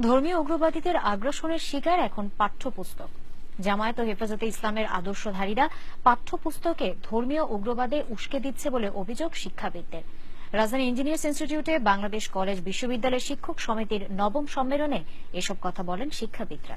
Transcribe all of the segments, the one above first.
ধর্মীয় উগ্রবাদীদের আগ্রাসনের শিকার এখন পাঠ্যপুস্তক। জামায়াত ও হেফাজতে ইসলামের আদর্শধারীরা পাঠ্যপুস্তকে ধর্মীয় উগ্রবাদে উস্কে দিচ্ছে বলে অভিযোগ শিক্ষাবিদদের। রাজধানী ইঞ্জিনিয়ার্স ইনস্টিটিউটে বাংলাদেশ কলেজ বিশ্ববিদ্যালয়ের শিক্ষক সমিতির নবম সম্মেলনে এসব কথা বলেন শিক্ষাবিদরা।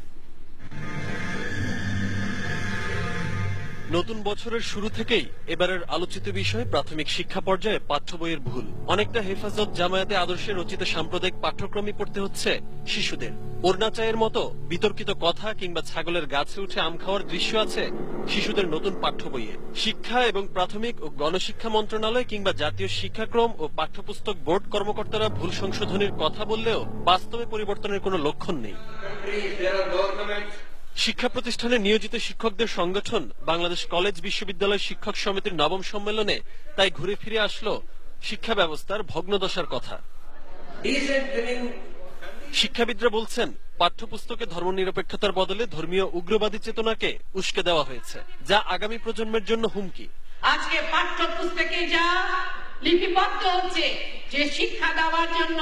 নতুন বছরের শুরু থেকেই এবারের আলোচিত বিষয় প্রাথমিক শিক্ষা পর্যায়ে পাঠ্য বইয়ের ভুল। অনেকটা হেফাজত জামায়াতে আদর্শে রচিত সাম্প্রদায়িক পাঠ্যক্রমই পড়তে হচ্ছে শিশুদের। অরুণাচায়ের মতো বিতর্কিত কথা কিংবা ছাগলের গাছে উঠে আম খাওয়ার দৃশ্য আছে শিশুদের নতুন পাঠ্য বইয়ে। শিক্ষা এবং প্রাথমিক ও গণশিক্ষা মন্ত্রণালয় কিংবা জাতীয় শিক্ষাক্রম ও পাঠ্যপুস্তক বোর্ড কর্মকর্তারা ভুল সংশোধনের কথা বললেও বাস্তবে পরিবর্তনের কোনো লক্ষণ নেই। শিক্ষা প্রতিষ্ঠানে নিয়োজিত শিক্ষকদের সংগঠন বাংলাদেশ কলেজ বিশ্ববিদ্যালয় শিক্ষক সমিতির নবম সম্মেলনে তাই ঘুরে ফিরে আসলো শিক্ষা ব্যবস্থার ভগ্নদশার কথা। শিক্ষাবিদরা বলছেন পাঠ্যপুস্তকে ধর্মনিরপেক্ষতার বদলে ধর্মীয় উগ্রবাদী চেতনাকে উস্কে দেওয়া হয়েছে যা আগামী প্রজন্মের জন্য হুমকি। আজকে পাঠ্যপুস্তকে যা লিপিবদ্ধ হচ্ছে যে শিক্ষা দেওয়ার জন্য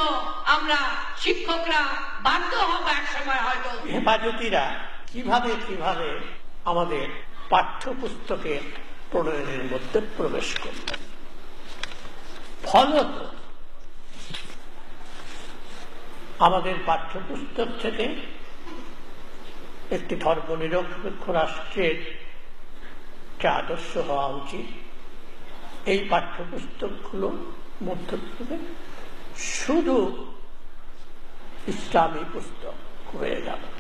আমরা শিক্ষকরা বাধ্য হব এক সময় হয়তো। হেফাজতিরা কীভাবে কীভাবে আমাদের পাঠ্যপুস্তকের প্রণয়নের মধ্যে প্রবেশ করল? ফলত আমাদের পাঠ্যপুস্তক থেকে একটি ধর্মনিরপেক্ষ রাষ্ট্রের যে আদর্শ হওয়া উচিত, এই পাঠ্যপুস্তকগুলো মধ্য থেকে শুধু ইসলামী পুস্তক হয়ে যাবে।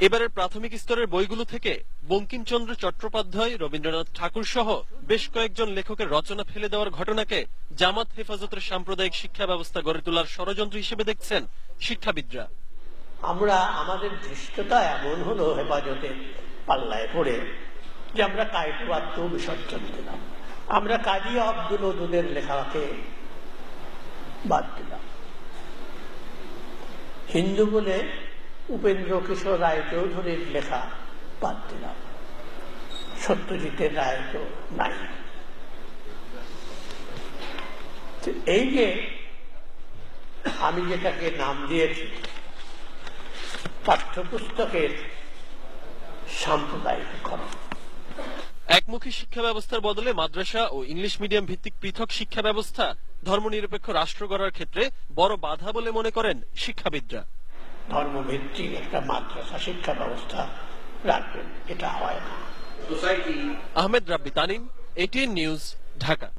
এবারের প্রাথমিক স্তরের বইগুলো থেকে বঙ্কিমচন্দ্র চট্টোপাধ্যায়, রবীন্দ্রনাথ ঠাকুর সহ বেশ কয়েকজন লেখকের রচনা ফেলে দেওয়ার ঘটনাকে জামাত হেফাজতের সাম্প্রদায়িক শিক্ষা ব্যবস্থা গড়ে তোলার ষড়যন্ত্র হিসেবে দেখছেন শিক্ষাবিদরা। আমরা, আমাদের ধৃষ্টতা এমন হলো হেফাজতের পাল্লায় পড়ে যে আমরা কায়কুয়াত্ম বিসর্জন দিলাম। আমরা কাজী আব্দুল ওদুদের লেখাকে বাদ দিলাম। হিন্দু বলে উপেন্দ্র কিশোর রায়চৌধুরীর লেখা বাদ দিলাম সত্যজিতের রায় তো নাই এই যে আমি যেটাকে নাম দিয়েছি, পাঠ্যপুস্তকের সাম্প্রদায়িককরণ একমুখী শিক্ষা ব্যবস্থার বদলে মাদ্রাসা ও ইংলিশ মিডিয়াম ভিত্তিক পৃথক শিক্ষা ব্যবস্থা ধর্মনিরপেক্ষ রাষ্ট্র গড়ার ক্ষেত্রে বড় বাধা বলে মনে করেন শিক্ষাবিদরা। ধর্মভিত্তিক একটা মাদ্রাসা শিক্ষা ব্যবস্থা রাখবেন। এটা হয় না। Ahmed Rabbi Tanim, ATN News, Dhaka.